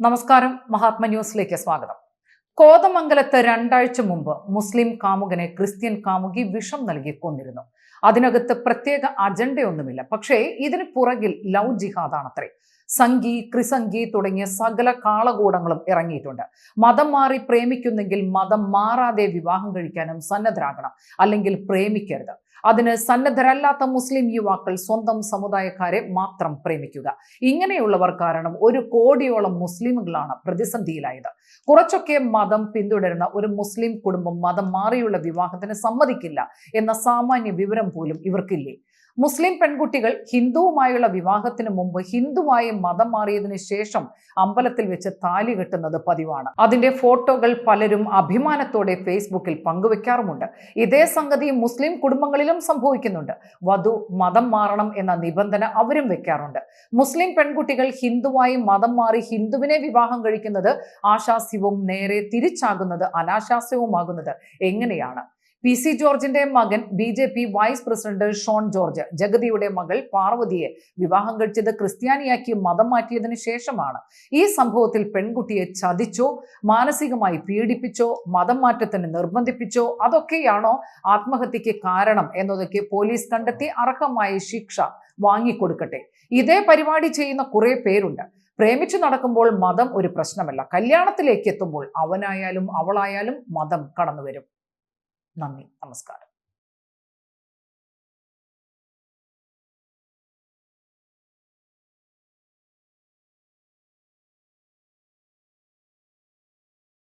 നമസ്കാരം മഹാത്മ ന്യൂസിലേക്ക് സ്വാഗതം. കോതമംഗലത്ത് രണ്ടാഴ്ച മുമ്പ് മുസ്ലിം കാമുകനെ ക്രിസ്ത്യൻ കാമുകി വിഷം നൽകി കൊന്നിരുന്നു. അതിനകത്ത് പ്രത്യേക അജണ്ടയൊന്നുമില്ല പക്ഷേ ഇതിന് പുറകിൽ ലവ് ജിഹാദാണ് അത്രേ സംഗി ക്രിസംഗി തുടങ്ങിയ സകല കാളകൂടങ്ങളും ഇറങ്ങിയിട്ടുണ്ട്. മതം മാറി പ്രേമിക്കുന്നെങ്കിൽ മതം മാറാതെ വിവാഹം കഴിക്കാനും സന്നദ്ധരാകണം. അല്ലെങ്കിൽ പ്രേമിക്കരുത്. അതിന് സന്നദ്ധരല്ലാത്ത മുസ്ലിം യുവാക്കൾ സ്വന്തം സമുദായക്കാരെ മാത്രം പ്രേമിക്കുക. ഇങ്ങനെയുള്ളവർ കാരണം ഒരു കോടിയോളം മുസ്ലിമുകളാണ് പ്രതിസന്ധിയിലായത്. കുറച്ചൊക്കെ മതം പിന്തുടരുന്ന ഒരു മുസ്ലിം കുടുംബം മതം മാറിയുള്ള വിവാഹത്തിന് സമ്മതിക്കില്ല എന്ന സാമാന്യ വിവരം പോലും ഇവർക്കില്ലേ? മുസ്ലിം പെൺകുട്ടികൾ ഹിന്ദുവുമായുള്ള വിവാഹത്തിന് മുമ്പ് ഹിന്ദുവായി മതം മാറിയതിനു ശേഷം അമ്പലത്തിൽ വെച്ച് താലി കെട്ടുന്നത് പതിവാണ്. അതിന്റെ ഫോട്ടോകൾ പലരും അഭിമാനത്തോടെ ഫേസ്ബുക്കിൽ പങ്കുവെക്കാറുമുണ്ട്. ഇതേ സംഗതി മുസ്ലിം കുടുംബങ്ങളിലും സംഭവിക്കുന്നുണ്ട്. വധു മതം മാറണം എന്ന നിബന്ധന അവരും വെക്കാറുണ്ട്. മുസ്ലിം പെൺകുട്ടികൾ ഹിന്ദുവായി മതം മാറി ഹിന്ദുവിനെ വിവാഹം കഴിക്കുന്നത് ആശാസ്യവും നേരെ തിരിച്ചാകുന്നത് അനാശാസ്യവുമാകുന്നത് എങ്ങനെയാണ്? പി സി ജോർജിന്റെ മകൻ B J P vice president Shone George ജഗതിയുടെ മകൾ പാർവതിയെ വിവാഹം കഴിച്ചത് ക്രിസ്ത്യാനിയാക്കി മതം മാറ്റിയതിനു ശേഷമാണ്. ഈ സംഭവത്തിൽ പെൺകുട്ടിയെ ചതിച്ചോ മാനസികമായി പീഡിപ്പിച്ചോ മതം മാറ്റത്തിന് നിർബന്ധിപ്പിച്ചോ അതൊക്കെയാണോ ആത്മഹത്യക്ക് കാരണം എന്നതൊക്കെ പോലീസ് കണ്ടെത്തി അർഹമായ ശിക്ഷ വാങ്ങിക്കൊടുക്കട്ടെ. ഇതേ പരിപാടി ചെയ്യുന്ന കുറെ പേരുണ്ട്. പ്രേമിച്ചു നടക്കുമ്പോൾ മതം ഒരു പ്രശ്നമല്ല. കല്യാണത്തിലേക്ക് എത്തുമ്പോൾ അവനായാലും അവളായാലും മതം കടന്നു വരും നന്ദി. നമസ്കാരം.